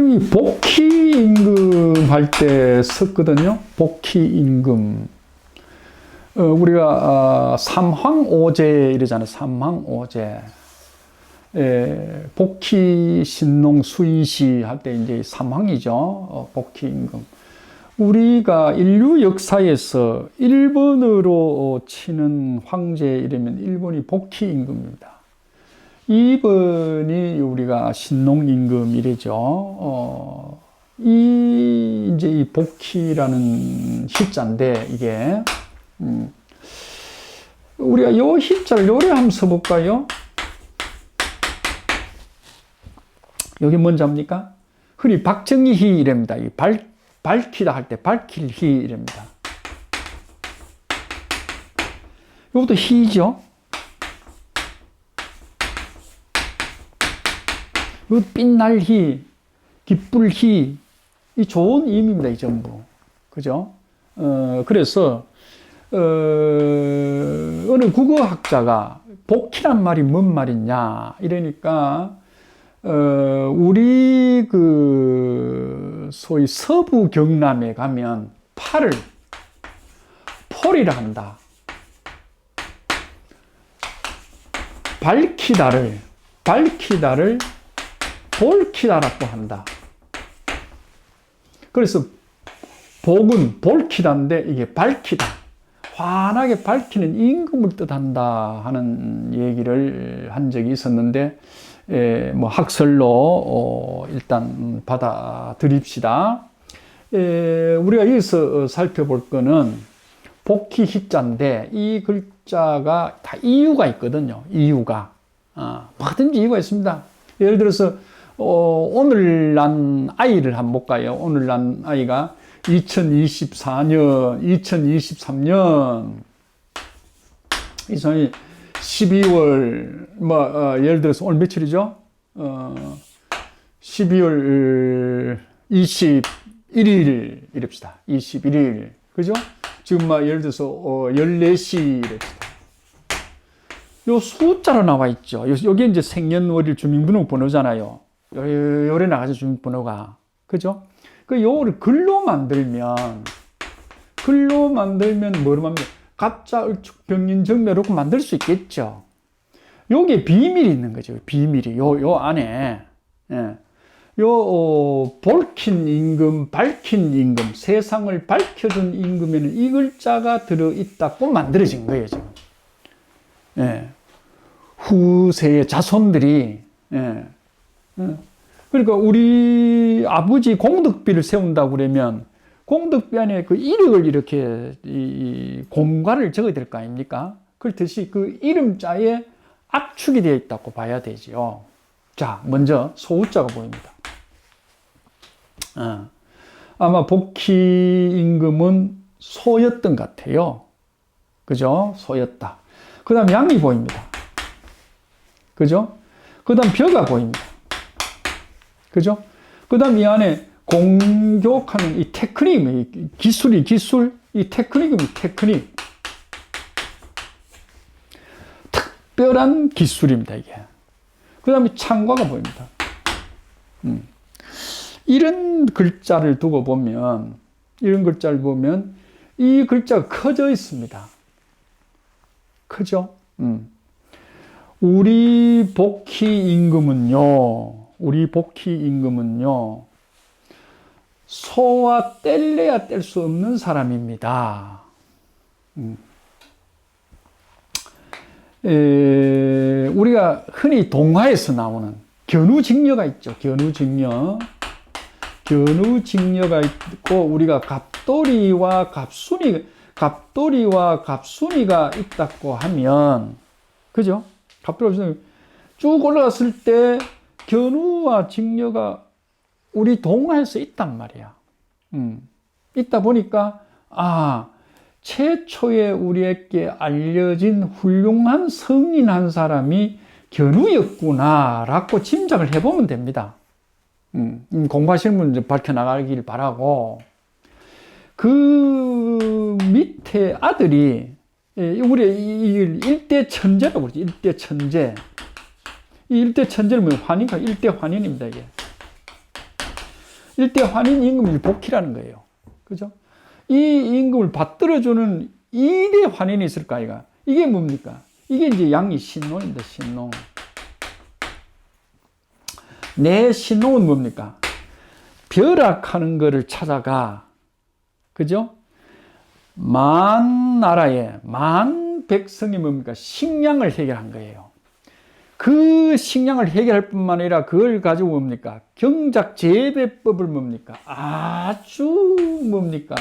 그럼 이 복희 임금 할 때 썼거든요. 복희 임금. 어, 우리가 아, 삼황오제 이러잖아요. 삼황오제. 예, 복희 신농 수인시 할 때 이제 삼황이죠. 어, 복희 임금. 우리가 인류 역사에서 1번으로 치는 황제 이러면 1번이 복희 임금입니다. 2번이 우리가 신농 임금이래죠. 어, 이 이제 이 복희라는 희자인데 이게 음, 우리가 요 희자를 요래 한번 써볼까요? 여기 뭔지 압니까? 흔히 박정희 희 이랍니다. 이 발, 밝히다 할 때 밝힐 희 이랍니다. 이것도 희죠. 이것 빛날 희, 기쁠 희, 이 좋은 의미입니다. 이 전부. 그죠? 어, 그래서, 어, 어느 국어학자가 복희란 말이 뭔 말이냐, 이러니까, 어, 우리 그 소위 서부 경남에 가면 팔을 폴이라 한다. 밝히다를 밝히다를 볼키다라고 한다. 그래서 복은 볼키다인데 이게 밝히다. 환하게 밝히는 임금을 뜻한다 하는 얘기를 한 적이 있었는데 에, 뭐 학설로 어, 일단 받아들입시다. 에, 우리가 여기서 살펴볼 거는 복희 희자인데 이 글자가 다 이유가 있거든요. 이유가 어, 뭐든지 이유가 있습니다. 예를 들어서 어, 오늘 난 아이를 한번 볼까요? 오늘 난 아이가 2024년, 2023년 이 사람이 12월 뭐 어, 예를 들어서 오늘 며칠이죠? 어, 12월 21일 이럽시다. 21일 그죠? 지금 막 예를 들어서 어, 14시 이럽시다. 요 숫자로 나와 있죠. 요- 여기 이제 생년월일 주민번호 번호잖아요. 요래 나가죠 주민 번호가 그죠? 그 요를 글로 만들면 글로 만들면 뭐로 만들? 가짜 을축 병인 정매 놓고 만들 수 있겠죠. 여기에 비밀이 있는 거죠. 비밀이 요 요 안에 예. 요 어, 볼킨 임금, 밝힌 임금, 세상을 밝혀준 임금에는 이 글자가 들어 있다고 만들어진 거예요 지금. 예. 후세의 자손들이 예. 예. 그러니까 우리 아버지 공덕비를 세운다고 그러면 공덕비 안에 그 이력을 이렇게 이, 이 공과를 적어야 될 거 아닙니까? 그렇듯이 그 이름자에 압축이 되어 있다고 봐야 되지요. 자, 먼저 소우자가 보입니다. 어. 아마 복희 임금은 소였던 것 같아요. 그죠? 소였다. 그 다음 양이 보입니다. 그죠? 그 다음 벼가 보입니다. 그죠? 그 다음 이 안에 공격하는 이 테크닉, 이 기술이 기술, 이 테크닉이 테크닉. 특별한 기술입니다, 이게. 그 다음에 창과가 보입니다. 음. 이런 글자를 두고 보면, 이런 글자를 보면, 이 글자가 커져 있습니다. 크죠? 음. 우리 복희 임금은요, 우리 복희 임금은요, 소와 뗄래야 뗄 수 없는 사람입니다. 음. 에, 우리가 흔히 동화에서 나오는 견우직녀가 있죠. 견우직녀. 견우직녀가 있고 우리가 갑돌이와 갑순이 갑돌이와 갑순이가 있다고 하면 그죠? 갑돌이 쭉 올라갔을 때 견우와 직녀가 우리 동화에서 있단 말이야. 음. 있다 보니까 아 최초에 우리에게 알려진 훌륭한 성인 한 사람이 견우였구나라고 짐작을 해보면 됩니다. 음, 음, 공부하시는 분은 밝혀 나가길 바라고 그 밑에 아들이 예, 우리 이 일대 천재라고 그러지 일대 천재 이 일대 천재는 뭐 환희가 일대 환인입니다 이게 일대 환인 임금이 복희라는 거예요. 그죠? 이 임금을 받들어주는 이대 환인이 있을까, 아이가? 이게 뭡니까? 이게 이제 양이 신농인데, 신농. 내 신농은 뭡니까? 벼락하는 거를 찾아가. 그죠? 만 나라에, 만 백성이 뭡니까? 식량을 해결한 거예요. 그 식량을 해결할 뿐만 아니라 그걸 가지고 뭡니까? 경작 재배법을 뭡니까? 아주 뭡니까?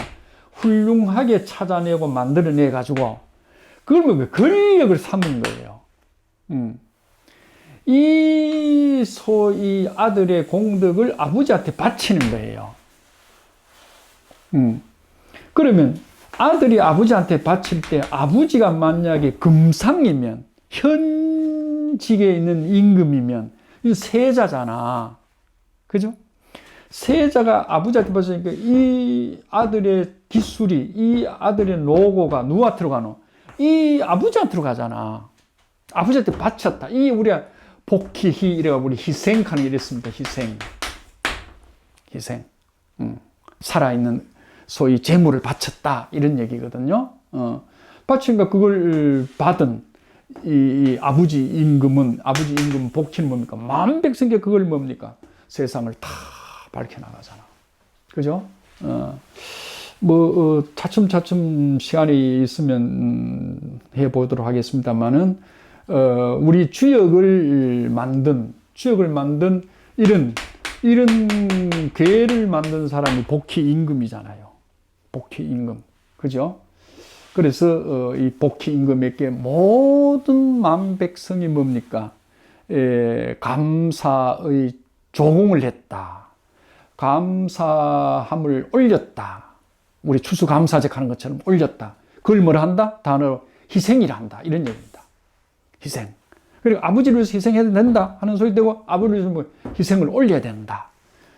훌륭하게 찾아내고 만들어내 가지고 그걸 뭡니까? 권력을 삼은 거예요. 음. 이 소이 아들의 공덕을 아버지한테 바치는 거예요. 음. 그러면 아들이 아버지한테 바칠 때 아버지가 만약에 금상이면 현 직에 있는 임금이면 이 세자잖아. 그죠? 세자가 아버지한테 바치니까 이 아들의 기술이 이 아들의 노고가 누구한테로 가노? 이 아버지한테로 가잖아. 아버지한테 바쳤다. 이 우리가 복희희 이래가 우리 희생하는 게 이랬습니다. 희생. 희생. 음. 살아있는 소위 재물을 바쳤다. 이런 얘기거든요. 어. 바치니까 그걸 받은 이, 이 아버지 임금은, 아버지 임금 복희는 뭡니까? 만 백성께 그걸 뭡니까? 세상을 다 밝혀 나가잖아. 그죠? 어. 뭐, 어, 차츰차츰 시간이 있으면, 음, 해 보도록 하겠습니다만은, 어, 우리 주역을 만든, 주역을 만든 이런, 이런 괴를 만든 사람이 복희 임금이잖아요. 복희 임금. 그죠? 그래서, 어, 이 복희 임금에게 모든 만 백성이 뭡니까? 에, 감사의 조공을 했다. 감사함을 올렸다. 우리 추수감사제 하는 것처럼 올렸다. 그걸 뭐라 한다? 단어로 희생이라 한다. 이런 얘기입니다. 희생. 그리고 아버지를 위해서 희생해야 된다 하는 소리 되고 아버지를 위해서 뭐 희생을 올려야 된다.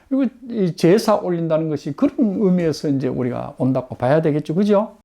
그리고 이 제사 올린다는 것이 그런 의미에서 이제 우리가 온다고 봐야 되겠죠. 그죠?